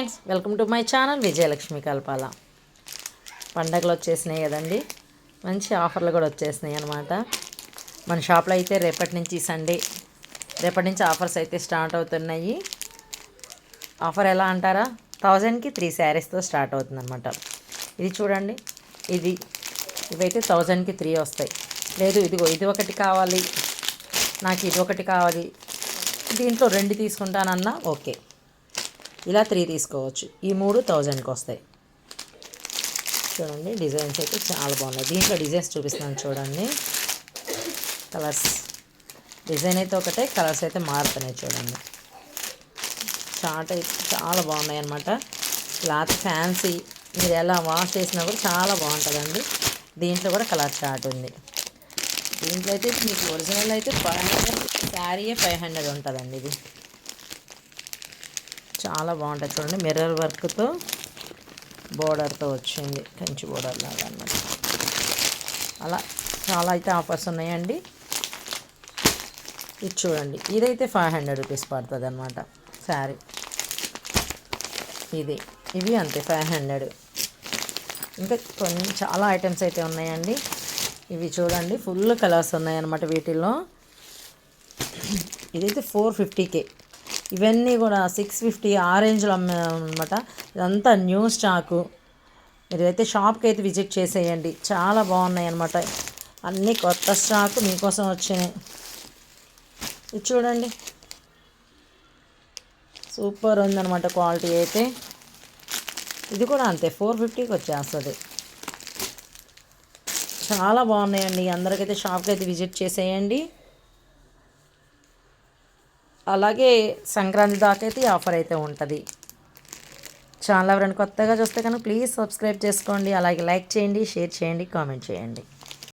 Friends welcome to my channel Vijayalakshmi Kalpala. పండగలు వచ్చేసినాయి కదండి. మంచి ఆఫర్లు కూడా వచ్చేసినాయి అనమాట మన షాప్లో అయితే రేపటి నుంచి సండే రేపటి నుంచి ఆఫర్స్ అయితే స్టార్ట్ అవుతున్నాయి. ఆఫర్ ఎలా అంటారా? థౌజండ్కి త్రీ శారీస్తో స్టార్ట్ అవుతుంది అనమాట ఇది చూడండి ఇది ఇవైతే థౌజండ్కి త్రీ వస్తాయి. లేదు ఇదిగో ఇది ఒకటి కావాలి. నాకు ఇది ఒకటి కావాలి. దీంట్లో రెండు తీసుకుంటానన్నా ఓకే. ఇలా త్రీ తీసుకోవచ్చు. ఈ మూడు థౌజండ్కి వస్తాయి. చూడండి డిజైన్స్ అయితే చాలా బాగున్నాయి. దీంట్లో డిజైన్స్ చూపిస్తున్నాను చూడండి. కలర్స్. డిజైన్ అయితే ఒకటే కలర్స్ అయితే మారుతున్నాయి చూడండి. చాట్ అయితే చాలా బాగున్నాయి అన్నమాట క్లాత్ ఫ్యాన్సీ. మీరు ఎలా వాష్ చేసినా కూడా చాలా బాగుంటుందండి. దీంట్లో కూడా కలర్ చాట్ ఉంది. దీంట్లో అయితే మీకు ఒరిజినల్ అయితే ఫైవ్ హండ్రెడ్ శారీయే ఫైవ్ హండ్రెడ్ ఉంటుందండి ఇది. చాలా బాగుంటుంది చూడండి మిర్రర్ వర్క్తో బోర్డర్తో వచ్చింది. కంచి బోర్డర్ లాగా అన్నమాట. అలా చాలా అయితే ఆఫర్స్ ఉన్నాయండి. ఇది చూడండి ఇదైతే ఫైవ్ హండ్రెడ్ రూపీస్ పడుతుంది అనమాట శారీ. ఇది ఇవి అంతే ఫైవ్ హండ్రెడ్ ఇంకా కొన్ని చాలా ఐటమ్స్ అయితే ఉన్నాయండి. ఇవి చూడండి ఫుల్ కలర్స్ ఉన్నాయన్నమాట వీటిల్లో. ఇదైతే ఫోర్ ఫిఫ్టీకే ఇవన్నీ కూడా సిక్స్ ఫిఫ్టీ ఆ రేంజ్లో అన్నమాట. ఇదంతా న్యూ స్టాకు మీరైతే షాప్కి అయితే విజిట్ చేసేయండి. చాలా బాగున్నాయి అన్నమాట. అన్నీ కొత్త స్టాక్ మీకోసం వచ్చినాయి. ఇది చూడండి. సూపర్ ఉందన్నమాట క్వాలిటీ అయితే. ఇది కూడా అంతే ఫోర్ ఫిఫ్టీకి వచ్చేస్తుంది. చాలా బాగున్నాయండి. అందరికైతే షాప్కి అయితే విజిట్ చేసేయండి. అలాగే సంక్రాంతి దాకా అయితే ఆఫర్ అయితే ఉంటుంది. ఛానల్ ఎవరైనా కొత్తగా చూస్తే కనుక ప్లీజ్ సబ్స్క్రైబ్ చేసుకోండి. అలాగే లైక్ చేయండి షేర్ చేయండి కామెంట్ చేయండి.